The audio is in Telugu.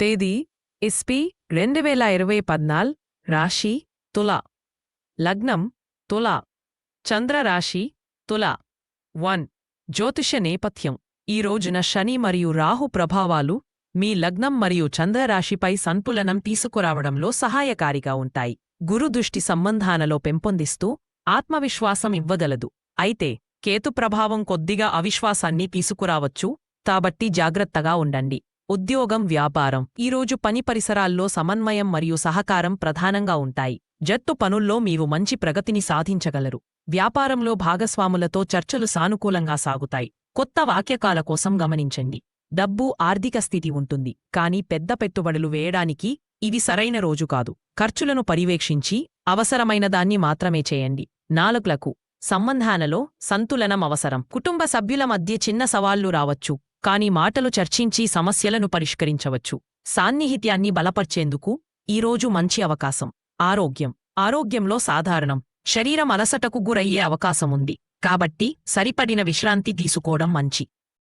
తేదీ ఎస్పీ రెండు వేల ఇరవై పద్నాల్ రాశి తుల. లగ్నం తుల. చంద్రరాశి తుల. వన్. జ్యోతిష నేపథ్యం. ఈ రోజున శని మరియు రాహు ప్రభావాలు మీ లగ్నం మరియు చంద్రరాశిపై సంతులనం తీసుకురావడంలో సహాయకారిగా ఉంటాయి. గురు దృష్టి సంబంధాలలో పెంపొందిస్తూ ఆత్మవిశ్వాసం ఇవ్వగలదు. అయితే కేతు ప్రభావం కొద్దిగా అవిశ్వాసాన్ని తీసుకురావచ్చు. కాబట్టి జాగ్రత్తగా ఉండండి. ఉద్యోగం వ్యాపారం ఈరోజు పని పరిసరాల్లో సమన్వయం మరియు సహకారం ప్రధానంగా ఉంటాయి. జట్టు పనుల్లో మీరు మంచి ప్రగతిని సాధించగలరు. వ్యాపారంలో భాగస్వాములతో చర్చలు సానుకూలంగా సాగుతాయి. కొత్త వాక్యకాల కోసం గమనించండి. డబ్బు ఆర్థిక స్థితి ఉంటుంది. కానీ పెద్ద పెట్టుబడులు వేయడానికి ఇది సరైన రోజు కాదు. ఖర్చులను పర్యవేక్షించి అవసరమైన దాన్ని మాత్రమే చేయండి. నాలుగులకు సంబంధాలలో సంతులనం అవసరం. కుటుంబ సభ్యుల మధ్య చిన్న సవాళ్ళు రావచ్చు. కాని మాటలు చర్చించి సమస్యలను పరిష్కరించవచ్చు. సాన్నిహిత్యాన్ని బలపర్చేందుకు ఈరోజు మంచి అవకాశం. ఆరోగ్యం. ఆరోగ్యంలో సాధారణం. శరీరం అలసటకు గురయ్యే అవకాశముంది. కాబట్టి సరిపడిన విశ్రాంతి తీసుకోవడం మంచి.